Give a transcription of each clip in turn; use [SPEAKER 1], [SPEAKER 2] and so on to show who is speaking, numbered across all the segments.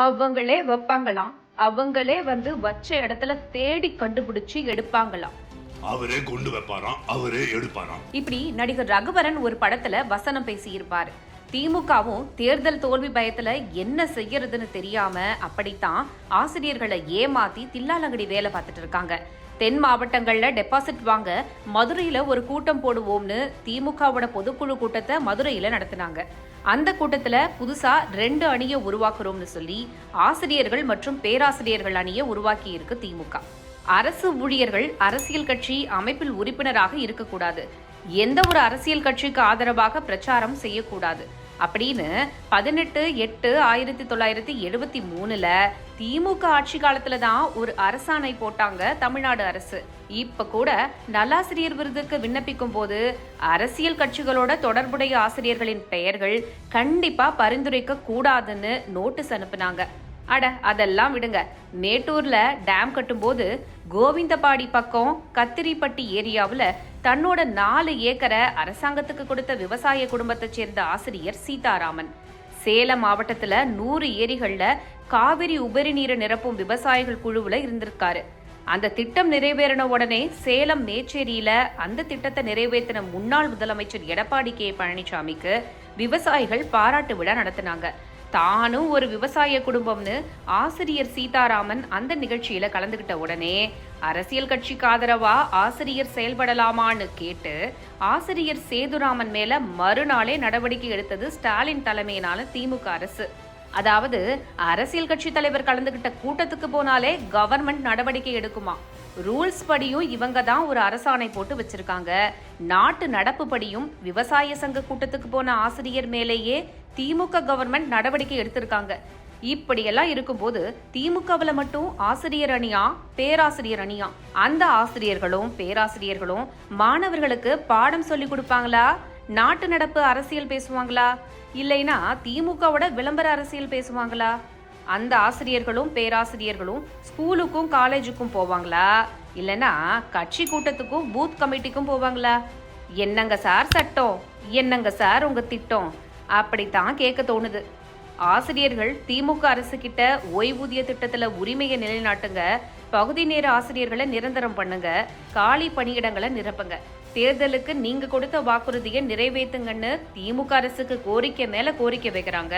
[SPEAKER 1] அவங்களே வைப்பாங்களாம். அவங்களே வந்து வச்ச இடத்துல தேடி கண்டுபிடிச்சு எடுப்பாங்களாம்.
[SPEAKER 2] அவரே கொண்டு வைப்பாராம் அவரே எடுப்பாராம்.
[SPEAKER 1] இப்படி நடிகர் ரகுவரன் ஒரு படத்துல வசனம் பேசியிருப்பாரு. திமுகவும் தேர்தல் தோல்வி பயத்துல என்ன செய்யறதுன்னு தெரியாம அப்படித்தான் ஆசிரியர்களை ஏமாத்தி தில்லாலங்கடி வேலை பார்த்துட்டு இருக்காங்க. தென் மாவட்டங்கள்ல டெபாசிட் வாங்க மதுரையில ஒரு கூட்டம் போடுவோம்னு திமுகவோட பொதுக்குழு கூட்டத்தை மதுரையில நடத்தினாங்க. அந்த கூட்டத்தில் புதுசாக ரெண்டு அணியை உருவாக்குறோம்னு சொல்லி ஆசிரியர்கள் மற்றும் பேராசிரியர்கள் அணியை உருவாக்கி இருக்கு திமுக. அரசு ஊழியர்கள் அரசியல் கட்சி அமைப்பில் உறுப்பினராக இருக்கக்கூடாது. எந்த ஒரு அரசியல் கட்சிக்கு ஆதரவாக பிரச்சாரம் செய்யக்கூடாது. அப்படின்னு பதினெட்டு எட்டு ஆயிரத்தி தொள்ளாயிரத்தி எழுபத்தி மூணுல திமுக ஆட்சி காலத்துல தான் ஒரு அரசாணை போட்டாங்க தமிழ்நாடு அரசு. இப்ப கூட நல்லாசிரியர் விருதுக்கு விண்ணப்பிக்கும் போது அரசியல் கட்சிகளோட தொடர்புடைய ஆசிரியர்களின் பெயர்கள் கண்டிப்பா பரிந்துரைக்க கூடாதுன்னு நோட்டீஸ் அனுப்புனாங்க. அட அதெல்லாம் விடுங்க. மேட்டூர்ல டேம் கட்டும்போது கோவிந்தபாடி பக்கம் கத்திரிப்பட்டி ஏரியாவில் தன்னோட நாலு ஏக்கரை அரசாங்கத்துக்கு கொடுத்த விவசாய குடும்பத்தை சேர்ந்த ஆசிரியர் சீதாராமன். சேலம் மாவட்டத்துல நூறு ஏரிகள்ல காவிரி உபரி நீரை நிரப்பும் விவசாயிகள் குழுவுல இருந்திருக்காரு. அந்த திட்டம் நிறைவேறின உடனே சேலம் மேச்சேரியில அந்த திட்டத்தை நிறைவேற்றின முன்னாள் முதலமைச்சர் எடப்பாடி கே பழனிசாமிக்கு விவசாயிகள் பாராட்டு விழா நடத்தினாங்க. தானும் ஒரு விவசாய குடும்பம்னு ஆசிரியர் சீதாராமன் அந்த நிகழ்ச்சியில கலந்துகிட்ட உடனே அரசியல் கட்சிக்கு ஆதரவா? ஆசிரியர் செயல்படலாமான்னு கேட்டு ஆசிரியர் சேதுராமன் மேல மறுநாளே நடவடிக்கை எடுத்தது ஸ்டாலின் தலைமையினால திமுக அரசு. அதாவது அரசியல் கட்சி தலைவர் கலந்துகிட்ட கூட்டத்துக்கு போனாலே கவர்மெண்ட் நடவடிக்கை எடுக்குமா? ரூல்ஸ் படியும் இவங்க தான் ஒரு அரசாணை போட்டு வச்சிருக்காங்க. நாட்டு நடப்பு படியும் விவசாய சங்க கூட்டத்துக்கு போன ஆசிரியர் மேலேயே திமுக கவர்மெண்ட் நடவடிக்கை எடுத்திருக்காங்க. இப்படியெல்லாம் இருக்கும்போது திமுகவில் மட்டும் ஆசிரியர் அணியா பேராசிரியர் அணியா? அந்த ஆசிரியர்களும் பேராசிரியர்களும் மாணவர்களுக்கு பாடம் சொல்லி கொடுப்பாங்களா? நாட்டு நடப்பு அரசியல் பேசுவாங்களா? இல்லைனா திமுகவோட விளம்பர அரசியல் பேசுவாங்களா? அந்த ஆசிரியர்களும் பேராசிரியர்களும் ஸ்கூலுக்கும் காலேஜுக்கும் போவாங்களா? இல்லைனா கட்சி கூட்டத்துக்கும் பூத் கமிட்டிக்கும் போவாங்களா? என்னங்க சார் சட்டம்? என்னங்க சார் உங்க திட்டம்? அப்படித்தான் கேட்க தோணுது. ஆசிரியர்கள் திமுக அரசு கிட்ட ஓய்வூதிய திட்டத்துல உரிமையை நிலைநாட்டுங்க. பகுதி நேர ஆசிரியர்களை நிரந்தரம் பண்ணுங்க. காலி பணியிடங்களை நிரப்புங்க. தேர்தலுக்கு நீங்க கொடுத்த வாக்குறுதியை நிறைவேத்துங்கன்னு திமுக அரசுக்கு கோரிக்கை மேல கோரிக்கை வைக்கிறாங்க.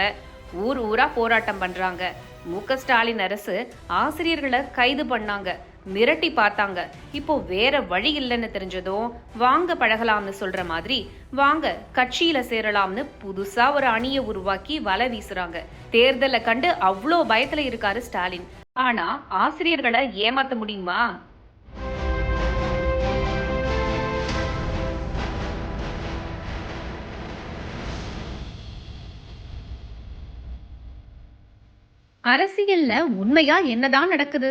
[SPEAKER 1] ஊர் ஊரா போராட்டம் பண்றாங்க. மு ஸ்டாலின் அரசு ஆசிரியர்களை கைது பண்ணாங்க. மிரட்டி பார்த்தாங்க. இப்போ வேற வழி இல்லைன்னு தெரிஞ்சதும் வாங்க பழகலாம்னு சொல்ற மாதிரி வாங்க கட்சியில சேரலாம்னு புதுசா ஒரு அணியை உருவாக்கி வலை வீசுறாங்க. தேர்தலை கண்டு அவ்வளோ பயத்துல இருக்காரு ஸ்டாலின். ஆனா ஆசிரியர்களை ஏமாத்த முடியுமா? அரசியல்ல உண்மையா என்னதான் நடக்குது?